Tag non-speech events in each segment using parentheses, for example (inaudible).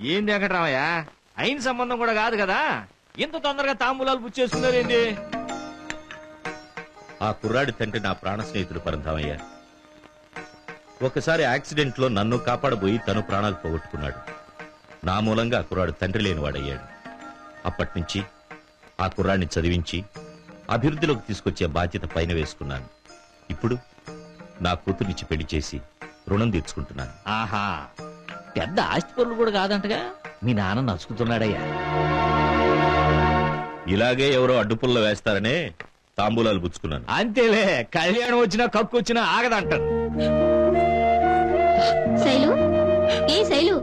ఏంది వెంకటరామయ్య? అయిన సంబంధం కూడా కాదు కదా? ఇంత తొందరగా తాంబూలాలు పుచ్చేసుకున్నారేంటి ఆ కుర్రాడి తండ్రి నా ప్రాణ స్నేహితుడు పరంధామయ్య. ఒకసారి యాక్సిడెంట్లో నన్ను కాపాడబోయి తను ప్రాణాలు పోగొట్టుకున్నాడు. నా మూలంగా ఆ కుర్రాడు తండ్రి లేనివాడయ్యాడు. అప్పటి నుంచి ఆ కుర్రాడిని చదివించి అభివృద్ధిలోకి తీసుకొచ్చే బాధ్యత పైన వేసుకున్నాను. ఇప్పుడు నా కూతురినిచ్చి పెళ్ళి చేసి రుణం తీర్చుకుంటున్నాను. ఆహా! పెద్ద ఆస్తి పనులు కూడా కాదంటగా? మీ నాన్న నచ్చుకుతున్నాడయ్యా ఇలాగే ఎవరో అడ్డుపుల్ల వేస్తారనే తాంబూలాలు పుచ్చుకున్నాను. అంతేలే కళ్యాణం వచ్చినా కక్కు వచ్చినా ఆగదంటారు. శైలు? ఏ శైలు?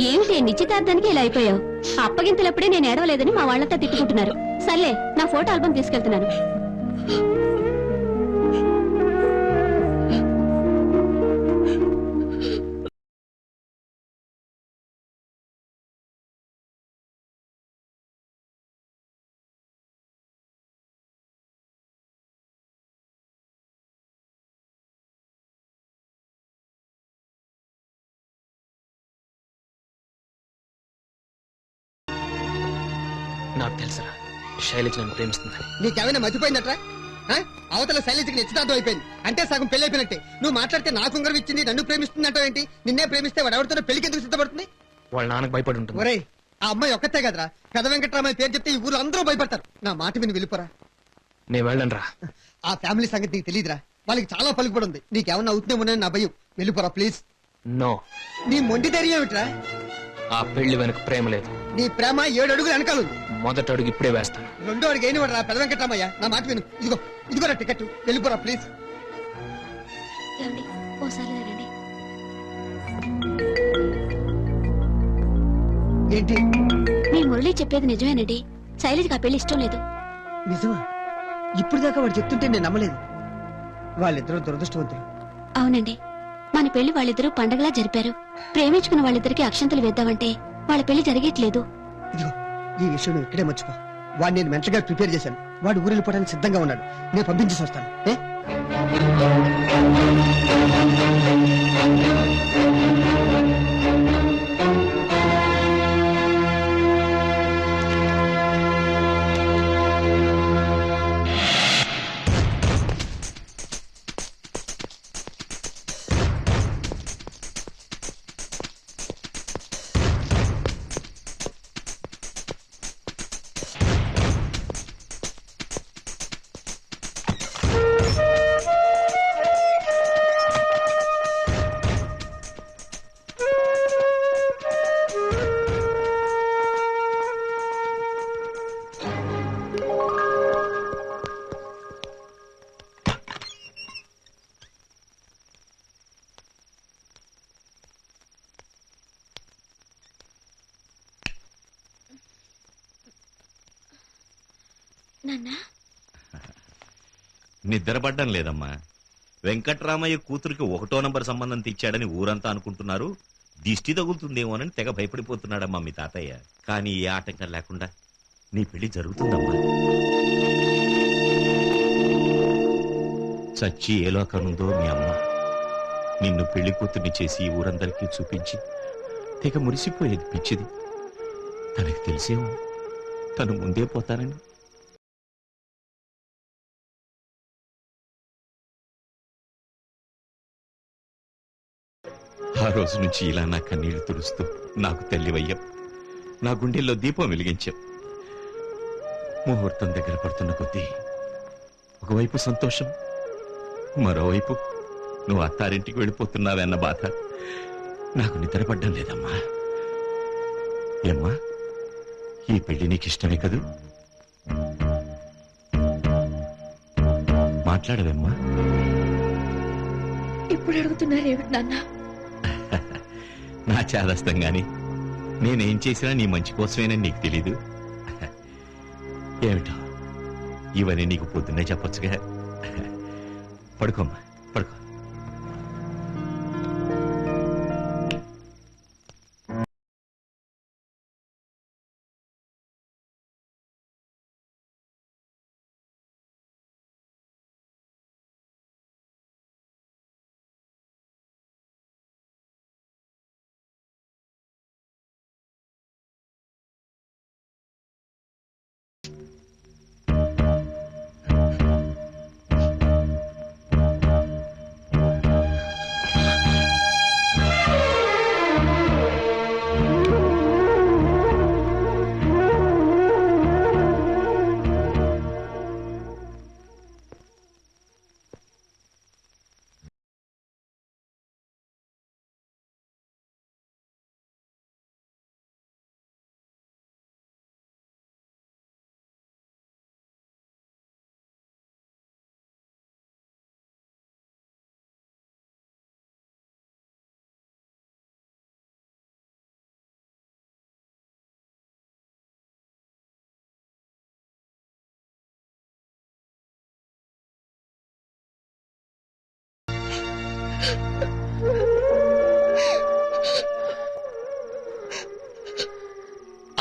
ఏమిటి నిశ్చితార్థానికి ఇలా అయిపోయావు? అప్పగింతలప్పుడే నేను ఏడవలేదని మా వాళ్ళంతా తిట్టుకుంటున్నారు. సర్లే నా ఫోటో ఆల్బమ్ తీసుకెళ్తున్నాను. నాకు తెలుసురా. శైలజ నన్ను ప్రేమిస్తుందని. నీకేమైనా మతిపోయిందట్రా? ఆ? అవతల శైలజకి నిశ్చితార్థం అయిపోయింది. అంటే సగం పెళ్ళి అయిపోయినట్టే. నువ్వు మాట్లాడితే నాకు ఉంగరం ఇచ్చింది నన్ను ప్రేమిస్తుంది ఏంటి? నిన్నే ప్రేమిస్తే వాడు ఎవరితోనో పెళ్ళికి ఎందుకు సిద్ధపడుతుంది? వాళ్ళ నాన్నకు భయపడి ఉంటుంది. ఒరేయ్ ఆ అమ్మాయి ఒక్కతే కదరా. పెద వెంకట్రామయ్య పేరు చెప్తే ఈ ఊరు అందరూ భయపడతారు. నా మాట విని వెళ్ళిపోరా. నేను వెళ్ళను రా ఆ ఫ్యామిలీ సంగతి నీకు తెలియదురా వాళ్ళకి చాలా పలుకుబడి ఉంది నీకేమన్నా అవుతుందేమోనని నా భయం. వెళ్ళిపోరా ప్లీజ్. నో. నీ మొండి ధైర్యం ఏమిట్రా? ఆ పెళ్ళి వెనక ప్రేమ లేదు. నీ ప్రేమ ఏడు అడుగులు వెనకాల ఉంది. మొదటి అడుగు ఇప్పుడే వేస్తాను రెండో అడుగు అయిన వాడు రా పెద వెంకట్రామయ్య నా మాట విను. ఇదిగో ఇదిగోరా టికెట్ వెళ్ళిపోరా ప్లీజ్. ఏమండి? ఓసారి ఏంటి? మీ మురళి చెప్పేది నిజమేనండి. శైలజకి ఆ పెళ్ళి ఇష్టం లేదు. నిజమా? ఇప్పుడు దాకా వాడు చెప్తుంటే నేను నమ్మలేదు. వాళ్ళిద్దరూ దురదృష్టవంతులు. అవునండి. మన పెళ్ళి వాళ్ళిద్దరూ పండగలా జరిపారు. ప్రేమించుకున్న వాళ్ళిద్దరికి అక్షంతలు వేద్దామంటే వాళ్ళ పెళ్ళి జరిగేట్లేదు. ఇదిగో ఈ విషయం నువ్వు ఇక్కడే మర్చిపో. వాడు నేను మెంటల్ ప్రిపేర్ చేశాను. వాడు ఊరు వెళ్ళిపోవడానికి సిద్ధంగా ఉన్నాడు. నేను పంపించేసి వస్తాను. ఏ? నాన్నా? నిద్రపడ్డం లేదమ్మా. వెంకట్రామయ్య కూతురికి ఒకటో నంబర్ సంబంధం తెచ్చాడని ఊరంతా అనుకుంటున్నారు. దిష్టి తగులుతుందేమోనని తెగ భయపడిపోతున్నాడమ్మా మీ తాతయ్య. కానీ ఏ ఆటంకం లేకుండా నీ పెళ్ళి జరుగుతుందమ్మా. చచ్చి ఏ లోకనుందో మీ అమ్మ నిన్ను పెళ్ళి కూతుర్ని చేసి ఊరందరికీ చూపించి తెగ మురిసిపోయేది పిచ్చిది. తనకి తెలిసేమో తను ముందే పోతానని ఆ రోజు నుంచి ఇలా నా కన్నీళ్ళు తుడుస్తూ నాకు తల్లివయ్యాం నా గుండెల్లో దీపం వెలిగించాం ముహూర్తం దగ్గర పడుతున్న కొద్దీ ఒకవైపు సంతోషం మరోవైపు నువ్వు అత్తారింటికి వెళ్ళిపోతున్నావన్న బాధ. నాకు నిద్రపడ్డం లేదమ్మా. ఏమ్మా? ఈ పెళ్ళి నీకు ఇష్టమే కదూ? మాట్లాడవేమ్మా. ఇప్పుడు అడుగుతున్నారు ఏమిటి నా చేదస్తం గాని. నేనేం చేసినా నీ మంచి కోసమేనని నీకు తెలీదు. ఏమిటో? ఇవన్నీ నీకు పొద్దున్నే చెప్పొచ్చుగా. పడుకోమ్మా.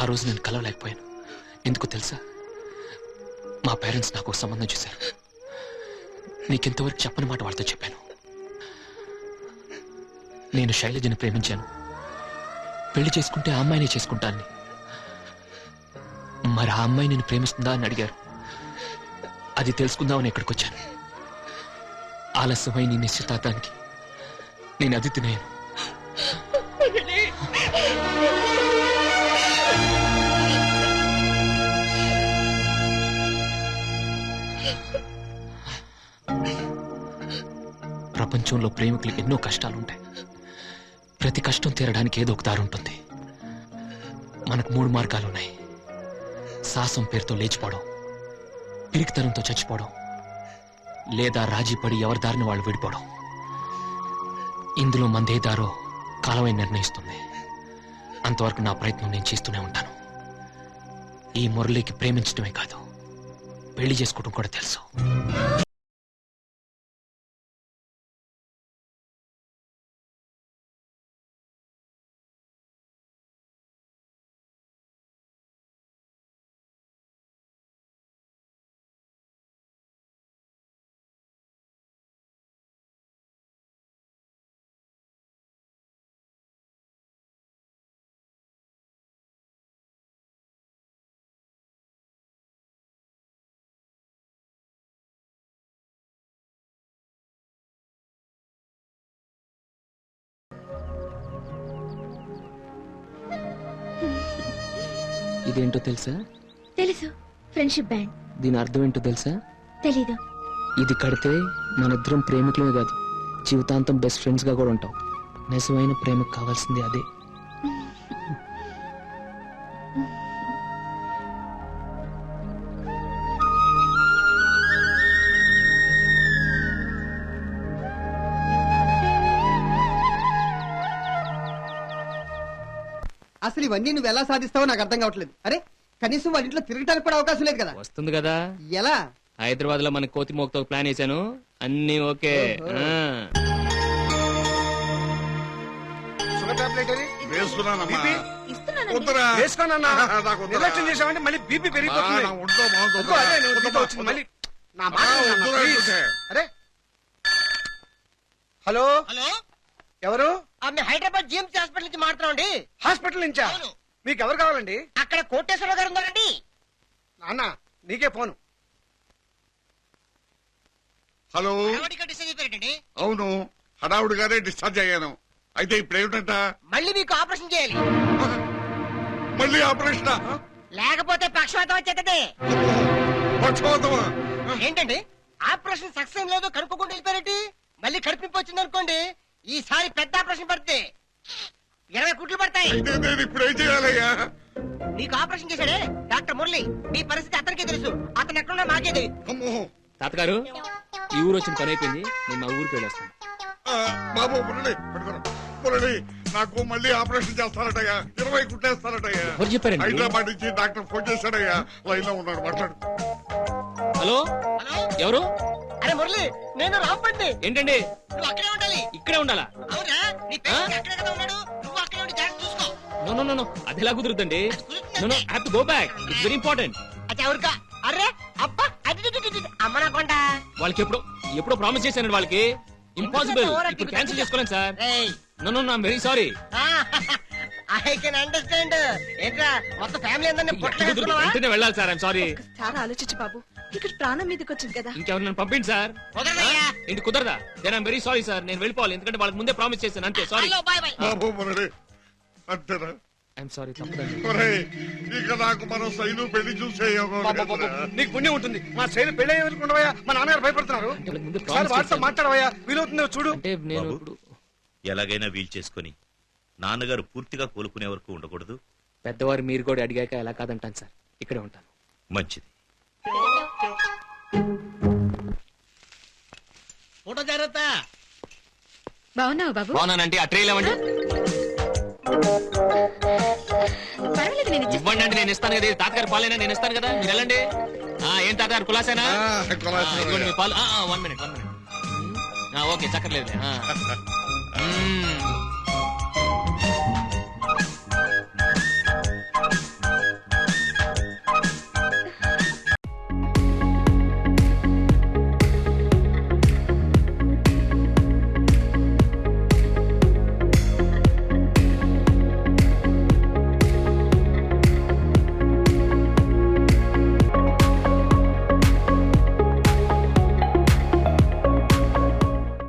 రోజు నేను కలవలేకపోయాను. ఎందుకు తెలుసా? మా పేరెంట్స్ నాకు సంబంధం చూశారు. నీకెంతవరకు చెప్పని మాట వాళ్ళతో చెప్పాను. నేను శైలజని ప్రేమించాను. పెళ్ళి చేసుకుంటే ఆ అమ్మాయిని చేసుకుంటాను మరి ఆ అమ్మాయి నేను ప్రేమిస్తుందా అని అడిగారు. అది తెలుసుకుందామని ఇక్కడికి వచ్చాను ఆలస్యమై నీ నిశ్చితార్థానికి నేను అది తినేను ప్రపంచంలో ప్రేమికులకు ఎన్నో కష్టాలుంటాయి. ప్రతి కష్టం తీరడానికి ఏదో ఒక దారి ఉంటుంది మనకు మూడు మార్గాలున్నాయి. సాహసం పేరుతో లేచిపోవడం పిరికితనంతో చచ్చిపోవడం లేదా రాజీ పడి ఎవరి దారిని వాళ్ళు విడిపోవడం. ఇందులో మందే దారో కాలమై నిర్ణయిస్తుంది. అంతవరకు నా ప్రయత్నం నేను చేస్తూనే ఉంటాను. ఈ మురళికి ప్రేమించడమే కాదు పెళ్ళి చేసుకోవడం కూడా తెలుసు. ఇదేంటో తెలుసా? తెలుసు. ఫ్రెండ్షిప్ బ్యాండ్ దీని అర్థం ఏంటో తెలుసా? తెలీదు. ఇది కడితే మనిద్దరం ప్రేమికులమే కాదు జీవితాంతం బెస్ట్ ఫ్రెండ్స్గా కూడా ఉంటాం. నిజమైన ప్రేమకు కావాల్సింది అదే. అసలు ఇవన్నీ నువ్వు ఎలా సాధిస్తావో నాకు అర్థం కావట్లేదు. అరే కనీసం వాళ్ళ ఇంట్లో తిరగడానికి కూడా అవకాశం లేదు కదా. వస్తుంది కదా. ఎలా? హైదరాబాద్లో మన కోతి మోక్తో ప్లాన్ వేసాను అన్ని ఓకే. ఆ. వేసుకున్నానమ్మా. వద్దురా. వేసుకోనన్నా. (laughs) నాకు వద్దురా. నిర్లక్ష్యం చేసామంటే మళ్ళీ బీపీ ఆ, పెరిగిపోతుంది నా ఒంట్లో బాగుంది. వద్దు, అదే నువ్వు నీతో వచ్చింది. మళ్ళీ నా మాట ఆ, వినన్నా, వద్దురా ప్లీజ్. చూసే. అరే. హలో? హలో? ఎవరు? మేము హైదరాబాద్ జిఎంసీ హాస్పిటల్ నుంచి మాట్లాడండి హాస్పిటల్ నుంచా? అవును. మీకు ఎవరు కావాలండి? అక్కడ కోటేశ్వర గారు ఉన్నారండి. నాన్న నీకే ఫోన్. హలో? అవును. హడావుడిగానే డిశ్చార్జ్ అయ్యాను. అయితే ఇప్పుడు ఏమిటంట మళ్ళీ మీకు ఆపరేషన్ చేయాలి. మళ్ళీ ఆపరేషన్? లేకపోతే పక్షవాతం వచ్చేటది పక్షవాతమా? ఏంటండి? ఆపరేషన్ సక్సెస్ లేదు కనుక్కోకుండా వెళ్ళిపోయారండి మళ్ళీ కడుపు వచ్చింది అనుకోండి ఈసారి పెద్ద ఆపరేషన్ పడితే ఇరవై కుట్లు పడతాయి. అయితే నేను ఇప్పుడు ఏం చేయాలయ్యా? మీకు ఆపరేషన్ చేశాడే? డాక్టర్ మురళి మీ పరిస్థితి అతనికే తెలుసు. అతను ఎక్కడున్నా మాకే తెలియదు అమ్మో. తాతగారు ఈ ఊరు వచ్చిన పని అయిపోయింది. నేను మా ఊరికి వెళ్ళొస్తాను. ఆ, బాబు మురళి పెడతాను. మురళి నాకు మళ్ళీ ఆపరేషన్ చేస్తారటయ్యా. ఇరవై కుట్టేస్తారటయ్యా ఎవరు చెప్పారండి? హైదరాబాద్ నుంచి డాక్టర్ ఫోన్ చేశాడయ్యా. లైన్లో ఉన్నాడు మాట్లాడు. హలో? ఎవరు? అరే మురళి నేను రాంపండి. ఏంటండి? నువ్వు అక్కడే ఉండాలి. ఇక్కడే ఉండాలా? అవునా? నీ పేరెంట్ అక్కడే కదా ఉన్నాడు. నువ్వు అక్కడే ఉండి జాగ్రత్త చూసుకో. నో నో నో నో అది ఎలా కుదురుతుందండి no no have to go back it's very important అది ఎవరికా? అరే అబ్బా అది. అమ్మ నా కొండ. వాళ్ళకి ఎప్పుడు ఎప్పుడో ప్రామిస్ చేశానండి వాళ్ళకి. ఇంపాసిబుల్ ఇప్పుడు క్యాన్సిల్ చేసుకోలేను sir. No no I'm very sorry I can understand ఏంట్రా మొత్తం ఫ్యామిలీ అందరినీ? వెంటనే వెళ్ళాలి సార్ ఐమ్ సారీ చాలా ఆలోచించు బాబు. ఇక్కడ ప్రాణం మీదకి వచ్చింది కదా. ఇంకెవరు నన్ను పంపిండి సార్? కుదరదయ్యా. ఇంటి కుదరదా? నేను ఐమ్ వెరీ సారీ సార్ నేను వెళ్ళిపోవాలి. ఎందుకంటే వాళ్ళకి ముందే ప్రామిస్ చేశాను. అంతే సారీ హలో బాయ్ బాయ్. బాబు మురళి అంతేనా ఐఎమ్ సారీ తప్పదండి ఒరేయ్, ఇక నాకు మనం శైలు పెళ్ళి చూసే యోగం బాబు, బాబు, లేదురా. నీకు పుణ్యం ఉంటుంది. మా శైలి పెళ్ళి అయ్యేందుకుండవయ్యా మా నాన్నగారు భయపడుతున్నారు. అంటే వాళ్ళకి ముందే ఒకసారి ప్రామిస్ వాటితో చేశాను. మాట్లాడవయ్యా. వీలవుతుందో చూడు. అంటే నేను బాబు. ఇప్పుడు ఎలాగైనా వీల్ చేసుకుని నాన్నగారు పూర్తిగా కోలుకునే వరకు ఉండకూడదు. పెద్దవారు మీరు కూడా అడిగాక ఎలా కాదంటాను సార్. ఇక్కడే ఉంటాను. మంచిది. ఫోటో జాగ్రత్త. బాగున్నావు బాబు? బాగున్నానంటే ఆ ట్రైల్ ఇవ్వండి పర్వాలేదు నేను. ఇవ్వండి అంటే నేను ఇస్తాను కదా. ఇది తాతగారు పాలైనా? నేను ఇస్తాను కదా. మీరు వెళ్ళండి. ఆ, ఏం తాతగారు కులాసేనా? ఆ, ఆ, కులాసే. ఇదిగోండి మీ పాలు. One minute one minute okay చక్కర్లేదు.